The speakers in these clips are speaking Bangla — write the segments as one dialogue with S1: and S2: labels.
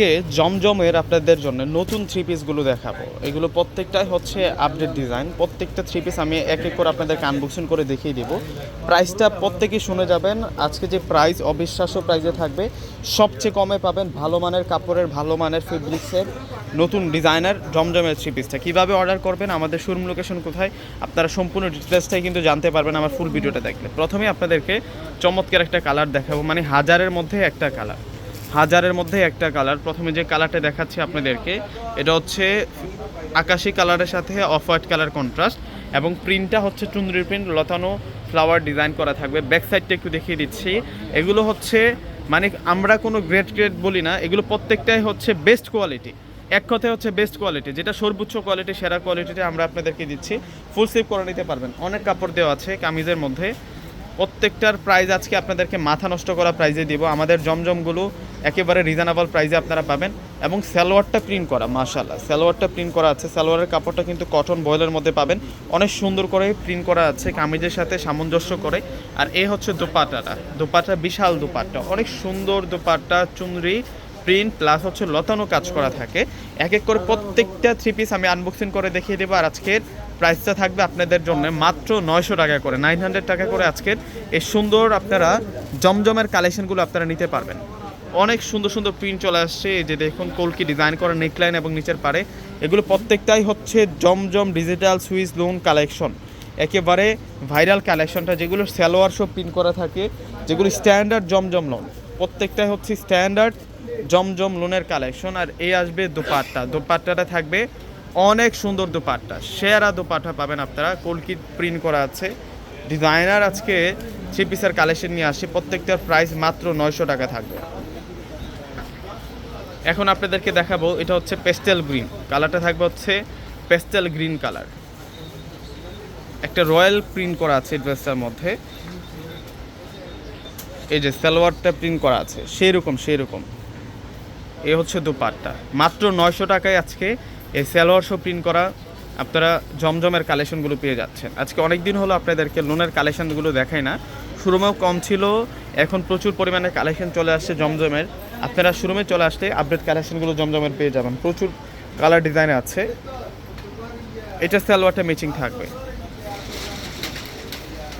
S1: আজকে জমজমের আপনাদের জন্য নতুন থ্রি পিসগুলো দেখাবো। এগুলো প্রত্যেকটাই হচ্ছে আপডেট ডিজাইন প্রত্যেকটা থ্রি পিস আমি এক এক করে আপনাদেরকে আনবক্সিং করে দেখিয়ে দিব। প্রাইসটা প্রত্যেকেই শুনে যাবেন। আজকে যে প্রাইস অবিশ্বাস্য প্রাইসে থাকবে, সবচেয়ে কমে পাবেন ভালো মানের কাপড়ের, ভালো মানের ফেব্রিক্সের নতুন ডিজাইনার জমজমের থ্রি পিসটা কীভাবে অর্ডার করবেন, আমাদের শোরুম লোকেশন কোথায়, আপনারা সম্পূর্ণ ডিটেলসটাই কিন্তু জানতে পারবেন আমার ফুল ভিডিওটা দেখলে। প্রথমে আপনাদেরকে চমৎকার একটা কালার দেখাবো মানে হাজারের মধ্যে একটা কালার হাজারের মধ্যে একটা কালার প্রথমে যে কালারটা দেখাচ্ছি আপনাদেরকে, এটা হচ্ছে আকাশি কালারের সাথে অফ হোয়াইট কালার কন্ট্রাস্ট এবং প্রিন্টটা হচ্ছে চুন্দ্রির প্রিন্ট লতানো ফ্লাওয়ার ডিজাইন করা থাকবে। ব্যাক সাইডটা একটু দেখিয়ে দিচ্ছি। এগুলো হচ্ছে মানে আমরা কোনো গ্রেড গ্রেড বলি না, এগুলো প্রত্যেকটাই হচ্ছে বেস্ট কোয়ালিটি এক কথায় হচ্ছে বেস্ট কোয়ালিটি যেটা সর্বোচ্চ কোয়ালিটি সেরা কোয়ালিটিতে আমরা আপনাদেরকে দিচ্ছি। ফুল সেভ করে নিতে পারবেন। অনেক কাপড় দেওয়া আছে কামিজের মধ্যে। প্রত্যেকটার প্রাইস আজকে আপনাদেরকে মাথা নষ্ট করা প্রাইজে দিব। আমাদের জমজমগুলো একেবারে রিজনেবল প্রাইজে আপনারা পাবেন এবং সালোয়ারটা প্রিন্ট করা মাশাল্লাহ সালোয়ারটা প্রিন্ট করা আছে। সালোয়ারের কাপড়টা কিন্তু কটন বয়েলের মধ্যে পাবেন। অনেক সুন্দর করে প্রিন্ট করা আছে কামিজের সাথে সামঞ্জস্য করে। আর এ হচ্ছে দোপাট্টা। বিশাল দোপাট্টা। অনেক সুন্দর দোপাট্টা, চুনরি প্রিন্ট প্লাস হচ্ছে লতানো কাজ করা থাকে। এক এক করে প্রত্যেকটা থ্রি পিস আমি আনবক্সিং করে দেখিয়ে দেবো। আর আজকের প্রাইসটা থাকবে আপনাদের জন্য মাত্র নয়শো টাকা করে নাইন হান্ড্রেড টাকা করে আজকের এই সুন্দর আপনারা জমজমের কালেকশনগুলো আপনারা নিতে পারবেন। অনেক সুন্দর সুন্দর প্রিন্ট চলে আসছে যে দেখুন কলকি ডিজাইন করা নেকলাইন এবং নিচের পারে এগুলো প্রত্যেকটাই হচ্ছে Zamzam digital Swiss lawn collection একেবারে ভাইরাল কালেকশনটা যেগুলো স্যালোয়ার সব প্রিন্ট করা থাকে, যেগুলো স্ট্যান্ডার্ড জমজম লোন প্রত্যেকটাই হচ্ছে স্ট্যান্ডার্ড জমজম লোনের কালেকশন আর এই আসবে দোপাট্টা। দোপাট্টাটা থাকবে অনেক সুন্দর দোপাট্টা, সেরা দোপাট্টা পাবেন আপনারা। কলকি প্রিন্ট করা আছে। ডিজাইনার আজকে থ্রি পিসের কালেকশন নিয়ে আসে প্রত্যেকটার প্রাইস মাত্র নয়শো টাকা থাকবে। এখন আপনাদেরকে দেখাবো, এটা হচ্ছে পেস্টেল গ্রিন কালারটা থাকবে হচ্ছে পেস্টেল গ্রিন কালার একটা রয়্যাল প্রিন্ট করা আছে ড্রেসটার মধ্যে। এই যে সালোয়ারটা প্রিন্ট করা আছে সেই রকম সেই রকম এ হচ্ছে দুপাট্টা। মাত্র নয়শো টাকায় আজকে এই সালোয়ার শো প্রিন্ট করা আপনারা জমজমের কালেকশনগুলো পেয়ে যাচ্ছেন। আজকে অনেক দিন হলো আপনাদেরকে লোনের কালেকশনগুলো দেখাই না। শুরুমেও কম ছিল, এখন প্রচুর পরিমাণে কালেকশন চলে আসছে জমজমের। আপনারা শুরুমে চলে আসলে আপডেট কালেকশনগুলো জমজমের পেয়ে যাবেন। প্রচুর কালার ডিজাইন আছে। এটা সালোয়ারটা ম্যাচিং থাকবে।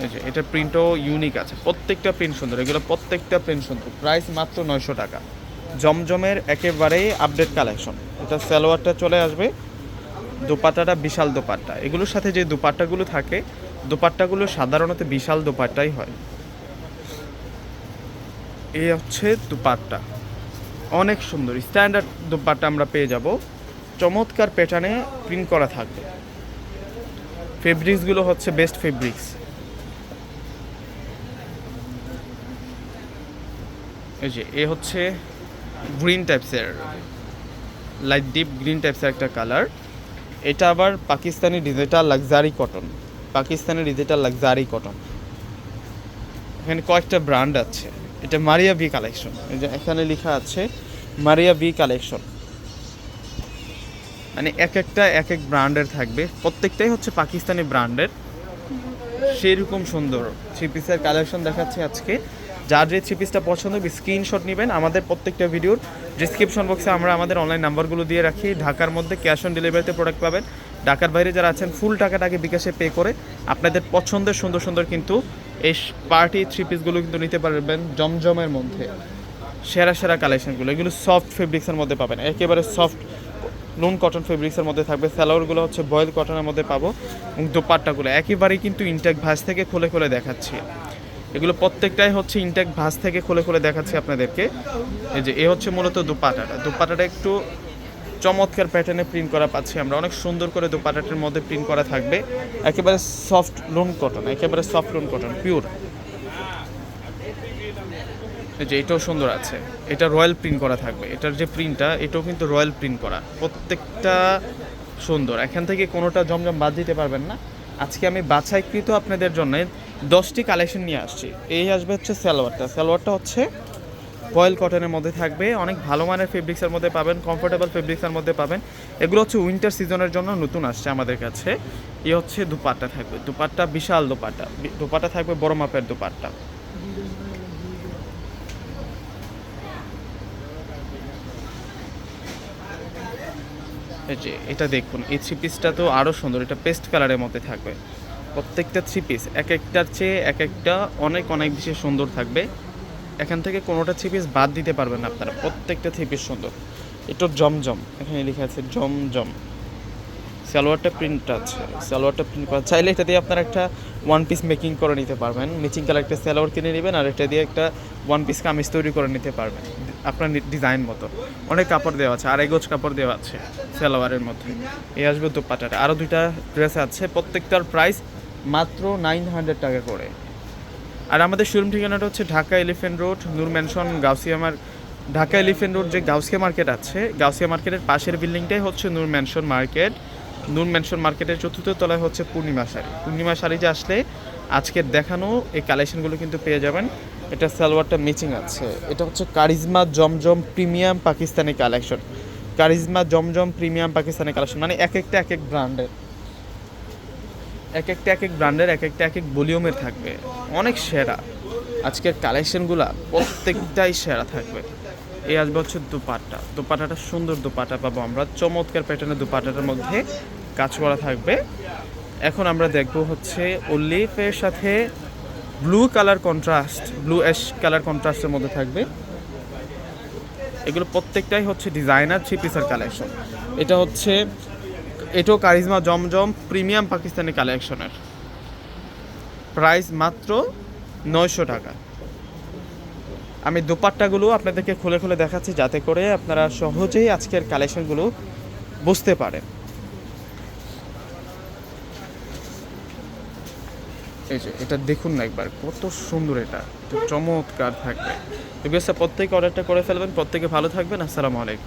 S1: এই যে, এটা প্রিন্টও ইউনিক আছে। প্রত্যেকটা প্রিন্ট সুন্দর, এগুলো প্রত্যেকটা প্রিন্ট সুন্দর। প্রাইস মাত্র নয়শো টাকা। জমজমের একেবারেই আপডেট কালেকশন এটা সালোয়ারটা চলে আসবে, দোপাট্টাটা বিশাল দোপাট্টা। এগুলোর সাথে যে দোপাট্টাগুলো থাকে, দোপাট্টাগুলো সাধারণত বিশাল দোপাট্টাই হয়। এই হচ্ছে দুপাট্টা। অনেক সুন্দর। স্ট্যান্ডার্ড দুপাট্টা আমরা পেয়ে যাব। চমৎকার প্যাটার্নে প্রিন্ট করা থাকবে। ফেব্রিক্সগুলো হচ্ছে বেস্ট ফেব্রিক্স এই যে, এ হচ্ছে গ্রিন টাইপসের লাইট ডিপ গ্রিন টাইপসের একটা কালার এটা আবার Pakistani digital luxury cotton Pakistani digital luxury cotton এখানে কয়েকটা ব্র্যান্ড আছে। এটা মারিয়া বি কালেকশন এই যে এখানে লেখা আছে মারিয়া বি কালেকশন মানে এক একটা এক এক ব্র্যান্ডের থাকবে। প্রত্যেকটাই হচ্ছে পাকিস্তানি ব্র্যান্ডের সেরকম সুন্দর। থ্রি পিসের কালেকশন দেখাচ্ছে আজকে। যার যে থ্রি পিসটা পছন্দ স্ক্রিনশট নেবেন আমাদের প্রত্যেকটা ভিডিওর ডিসক্রিপশন বক্সে আমরা আমাদের অনলাইন নাম্বারগুলো দিয়ে রাখি। ঢাকার মধ্যে ক্যাশ অন ডেলিভারিতে প্রোডাক্ট পাবেন। ঢাকার বাইরে যারা আছেন ফুল টাকাটাকে বিকাশে পে করে আপনাদের পছন্দের সুন্দর সুন্দর কিন্তু এই পার্টি থ্রি পিসগুলো কিন্তু নিতে পারবেন জমজমের মধ্যে। সেরা সেরা কালেকশনগুলো এগুলো সফট ফেব্রিক্সের মধ্যে পাবেন। একেবারে সফট নুন কটন ফেব্রিক্সের মধ্যে থাকবে। স্যালোয়ারগুলো হচ্ছে বয়েল কটনের মধ্যে পাবো। এবং দোপাট্টাগুলো একেবারেই কিন্তু ইনটেক ভাঁজ থেকে খুলে খুলে দেখাচ্ছি। এগুলো প্রত্যেকটাই হচ্ছে ইনটেক ভাঁজ থেকে খুলে খুলে দেখাচ্ছি আপনাদেরকে। এই যে, এ হচ্ছে মূলত দুপাটাটা। দুপাটাটা একটু চমৎকার প্যাটার্নে প্রিন্ট করা পাচ্ছি আমরা। অনেক সুন্দর করে দুপাটাটার মধ্যে প্রিন্ট করা থাকবে। একেবারে সফট লোন কটন একেবারে সফট লোন কটন পিওর এই যে, এটাও সুন্দর আছে। এটা রয়্যাল প্রিন্ট করা থাকবে। এটার যে প্রিন্টটা এটাও কিন্তু রয়্যাল প্রিন্ট করা। প্রত্যেকটা সুন্দর। এখান থেকে কোনোটা জমজম বাদ দিতে পারবেন না। আজকে আমি বাছাইকৃত আপনাদের জন্য দশটি কালেকশন নিয়ে আসছি। এই আসবে হচ্ছে সালোয়ারটা। সালোয়ারটা হচ্ছে বয়েল কটনের মধ্যে থাকবে। অনেক ভালো মানের ফেব্রিক্সের মধ্যে পাবেন কমফোর্টেবল ফেব্রিক্সের মধ্যে পাবেন। এগুলো হচ্ছে উইন্টার সিজনের জন্য নতুন আসছে আমাদের কাছে। এই হচ্ছে দুপাট্টা থাকবে। দুপাট্টা বিশাল দুপাট্টা। দুপাট্টা থাকবে বড় মাপের দুপাট্টা। এই যে, এটা দেখুন, এই থ্রি পিসটা তো আরও সুন্দর। এটা পেস্ট কালারের মধ্যে থাকবে। প্রত্যেকটা থ্রি পিস এক একটার চেয়ে এক একটা অনেক অনেক বেশি সুন্দর থাকবে। এখান থেকে কোনোটা থ্রি পিস বাদ দিতে পারবেন আপনারা, প্রত্যেকটা থ্রি পিস সুন্দর। একটু জমজম, এখানে লেখা আছে জমজম। সালোয়ারটা প্রিন্ট আছে, সালোয়ারটা প্রিন্ট করা চাইলে এটা দিয়ে আপনারা একটা ওয়ান পিস মেকিং করে নিতে পারবেন। ম্যাচিং কালার একটা সালোয়ার কিনে নেবেন আর এটা দিয়ে একটা ওয়ান পিস কামিজ তৈরি করে নিতে পারবেন, আপনার ডিজাইন মতো। অনেক কাপড় দেওয়া আছে, আড়াই গোজ কাপড় দেওয়া আছে সালোয়ারের মধ্যে। এই আসবে দোপাটাটা। আরও দুইটা ড্রেস আছে, প্রত্যেকটার প্রাইস মাত্র নাইন হান্ড্রেড টাকা করে। আর আমাদের শোরুম ঠিকানাটা হচ্ছে Dhaka elephant road, Noor mansion Gausia মার ঢাকা এলিফেন্ট রোড যে গাউসিয়া মার্কেট আছে, গাউসিয়া মার্কেটের পাশের বিল্ডিংটাই হচ্ছে Noor mansion market. Noor mansion মার্কেটের চতুর্থ তলায় হচ্ছে পূর্ণিমা শাড়ি। পূর্ণিমা শাড়িতে আসলে আজকের দেখানো, এই কালেকশনগুলো কিন্তু পেয়ে যাবেন। এটা সালোয়ারটা মিচিং আছে। এটা হচ্ছে Karishma Zamzam premium Pakistani collection Karishma Zamzam premium Pakistani collection মানে এক একটা এক এক ব্র্যান্ডের এক একটা এক এক ব্র্যান্ডের, এক একটা এক এক ভলিউমের থাকবে। অনেক সেরা। আজকের কালেকশনগুলো প্রত্যেকটাই সেরা থাকবে। এই আসবে হচ্ছে দুপাটা দুপাটাটা সুন্দর দুপাটা পাবো আমরা। চমৎকার প্যাটার্নের দুপাটাটার মধ্যে কাজ করা থাকবে। এখন আমরা দেখব হচ্ছে অলিফের সাথে blue colour contrast blue ash colour কন্ট্রাস্টের মধ্যে থাকবে। এগুলো প্রত্যেকটাই হচ্ছে ডিজাইনার থ্রি পিসের কালেকশন এটা হচ্ছে এটাও কারিজমা জমজম প্রিমিয়াম পাকিস্তানি কালেকশনের। প্রাইস মাত্র নয়শো টাকা। আমি দোপাট্টাগুলো আপনাদেরকে খুলে খুলে দেখাচ্ছি যাতে করে আপনারা সহজেই আজকের কালেকশনগুলো বুঝতে পারেন। এই যে, এটা দেখুন না একবার, কত সুন্দর এটা। এটা চমৎকার থাকবে। প্রত্যেকে অর্ডারটা করে ফেলবেন, প্রত্যেকে ভালো থাকবেন। আসসালামু আলাইকুম।